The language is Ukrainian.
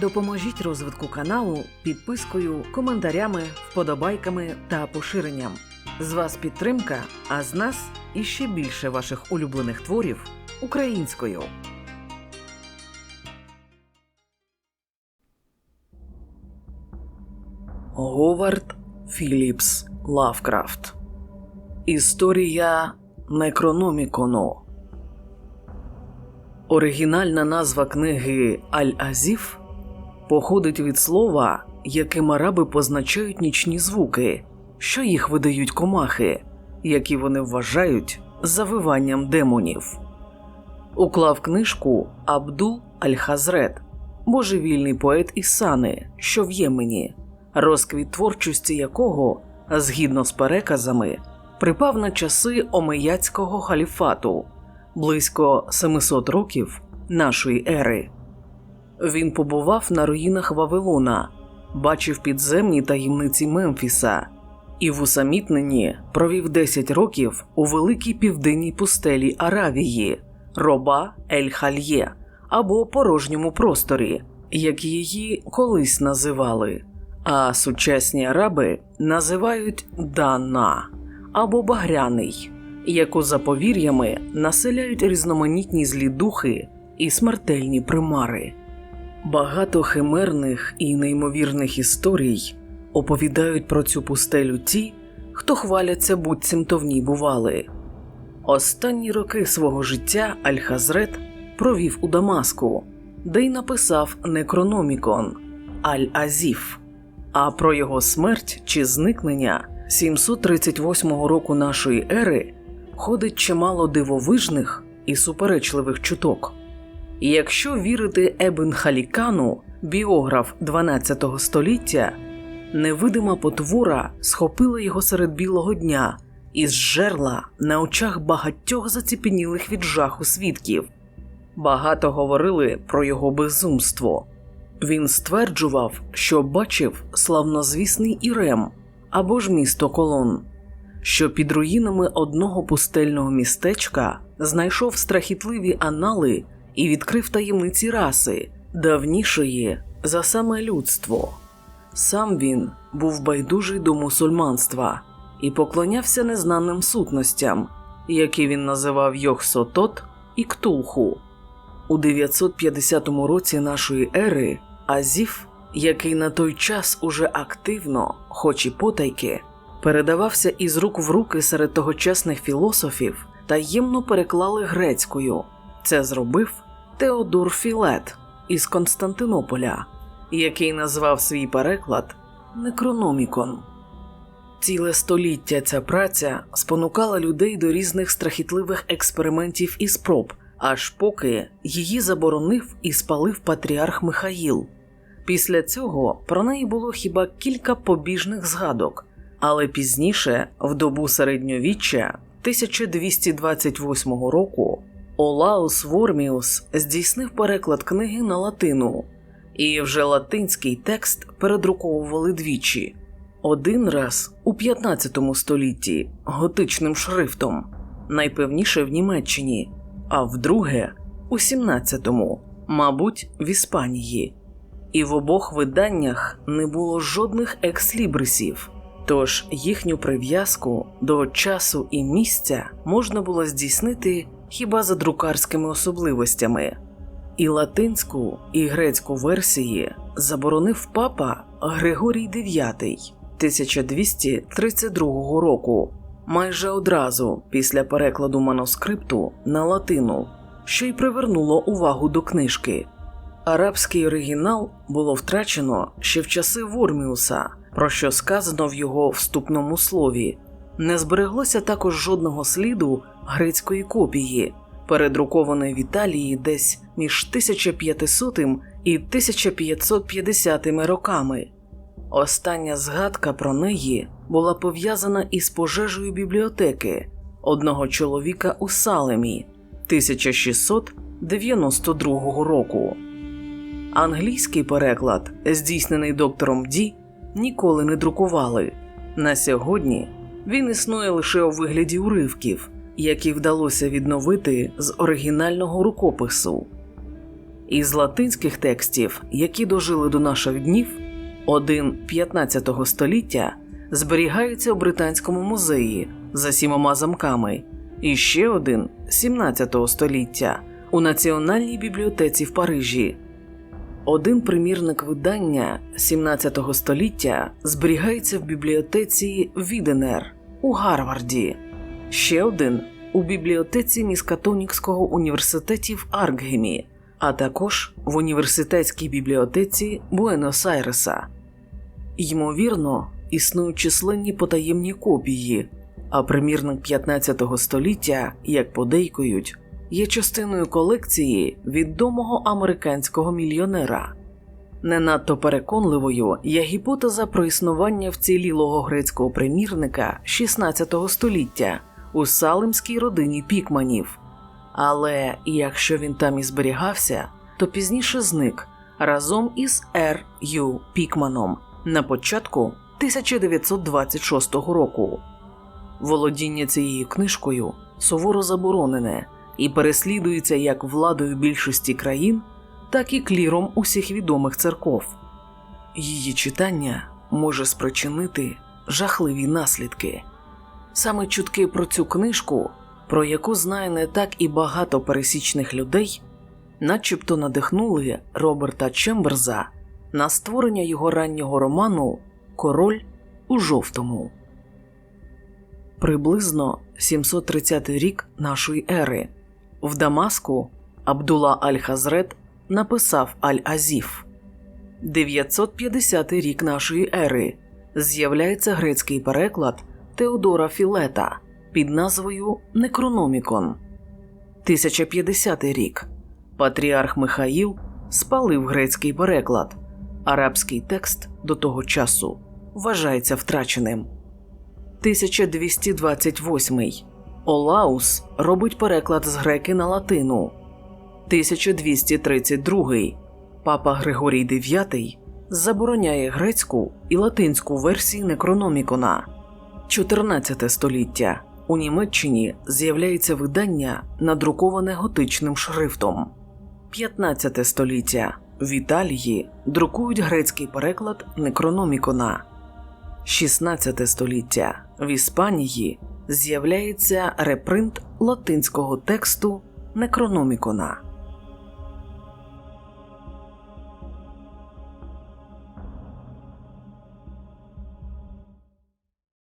Допоможіть розвитку каналу підпискою, коментарями, вподобайками та поширенням. З вас підтримка, а з нас іще більше ваших улюблених творів українською. Говард Філіпс Лавкрафт Історія Некрономікону Оригінальна назва книги Аль-Азіф походить від слова, яким араби позначають нічні звуки, що їх видають комахи, які вони вважають завиванням демонів. Уклав книжку Абдул Аль-Хазрет, божевільний поет Ісани, що в Ємені, розквіт творчості якого, згідно з переказами, припав на часи Омеяцького халіфату близько 700 років нашої ери. Він побував на руїнах Вавилона, бачив підземні таємниці Мемфіса і в усамітненні провів 10 років у великій південній пустелі Аравії, роба Ель-Хальє або порожньому просторі, як її колись називали. А сучасні араби називають Дана або Багряний, яку за повір'ями населяють різноманітні злі духи і смертельні примари. Багато химерних і неймовірних історій оповідають про цю пустелю ті, хто хваляться буцімто в ній бували. Останні роки свого життя Аль-Хазрет провів у Дамаску, де й написав Некрономікон Аль-Азіф. А про його смерть чи зникнення 738 року нашої ери ходить чимало дивовижних і суперечливих чуток. І Якщо вірити Ебн Халікану, біограф 12 століття, невидима потвора схопила його серед білого дня і зжерла на очах багатьох заціпенілих від жаху свідків. Багато говорили про його безумство. Він стверджував, що бачив славнозвісний Ірем або ж місто Колон, що під руїнами одного пустельного містечка знайшов страхітливі анали і відкрив таємниці раси, давнішої за саме людство. Сам він був байдужий до мусульманства і поклонявся незнаним сутностям, які він називав Йохсотот і Ктулху. У 950 році нашої ери Азіф, який на той час уже активно, хоч і потайки, передавався із рук в руки серед тогочасних філософів, таємно переклали грецькою. Це зробив Теодор Філет із Константинополя, який назвав свій переклад Некрономікон. Ціле століття ця праця спонукала людей до різних страхітливих експериментів і спроб, аж поки її заборонив і спалив патріарх Михаїл. Після цього про неї було хіба кілька побіжних згадок, але пізніше, в добу середньовіччя 1228 року, Олаус Ворміус здійснив переклад книги на латину, і вже латинський текст передруковували двічі. Один раз у 15 столітті готичним шрифтом, найпевніше в Німеччині, а вдруге у 17-му, мабуть, в Іспанії. І в обох виданнях не було жодних екслібрисів, тож їхню прив'язку до часу і місця можна було здійснити хіба за друкарськими особливостями. І латинську, і грецьку версії заборонив папа Григорій IX 1232 року, майже одразу після перекладу манускрипту на латину, що й привернуло увагу до книжки. Арабський оригінал було втрачено ще в часи Ворміуса, про що сказано в його вступному слові. Не збереглося також жодного сліду грецької копії, передрукованої в Італії десь між 1500 і 1550 роками. Остання згадка про неї була пов'язана із пожежею бібліотеки одного чоловіка у Салемі 1692 року. Англійський переклад, здійснений доктором Ді, ніколи не друкували. На сьогодні він існує лише у вигляді уривків, які вдалося відновити з оригінального рукопису. Із латинських текстів, які дожили до наших днів, один 15 століття зберігається у Британському музеї за сімома замками, і ще один 17 століття у Національній бібліотеці в Парижі. Один примірник видання 17 століття зберігається в бібліотеці Віденер у Гарварді, ще один у бібліотеці Міскатонікського університеті в Аркгемі, а також в університетській бібліотеці Буенос-Айреса. Ймовірно, існують численні потаємні копії, а примірник 15 століття, як подейкують, є частиною колекції відомого американського мільйонера. Не надто переконливою є гіпотеза про існування вцілілого грецького примірника 16 століття у салимській родині Пікманів. Але якщо він там і зберігався, то пізніше зник разом із Р. Ю. Пікманом на початку 1926 року. Володіння цією книжкою суворо заборонене і переслідується як владою більшості країн, так і кліром усіх відомих церков. Її читання може спричинити жахливі наслідки. Саме чутки про цю книжку, про яку знає не так і багато пересічних людей, начебто надихнули Роберта Чемберза на створення його раннього роману Король у жовтому. Приблизно 730 рік нашої ери в Дамаску Абдула Аль-Хазрет написав Аль-Азіф. 950 рік нашої ери з'являється грецький переклад Теодора Філета під назвою Некрономікон. 1050 рік Патріарх Михаїл спалив грецький переклад. Арабський текст до того часу вважається втраченим. 1228 Олаус робить переклад з греки на латину. 1232 Папа Григорій IX забороняє грецьку і латинську версії Некрономікона. 14 століття у Німеччині з'являється видання, надруковане готичним шрифтом. 15 століття в Італії друкують грецький переклад Некрономікона. 16 століття в Іспанії з'являється репринт латинського тексту Некрономікона.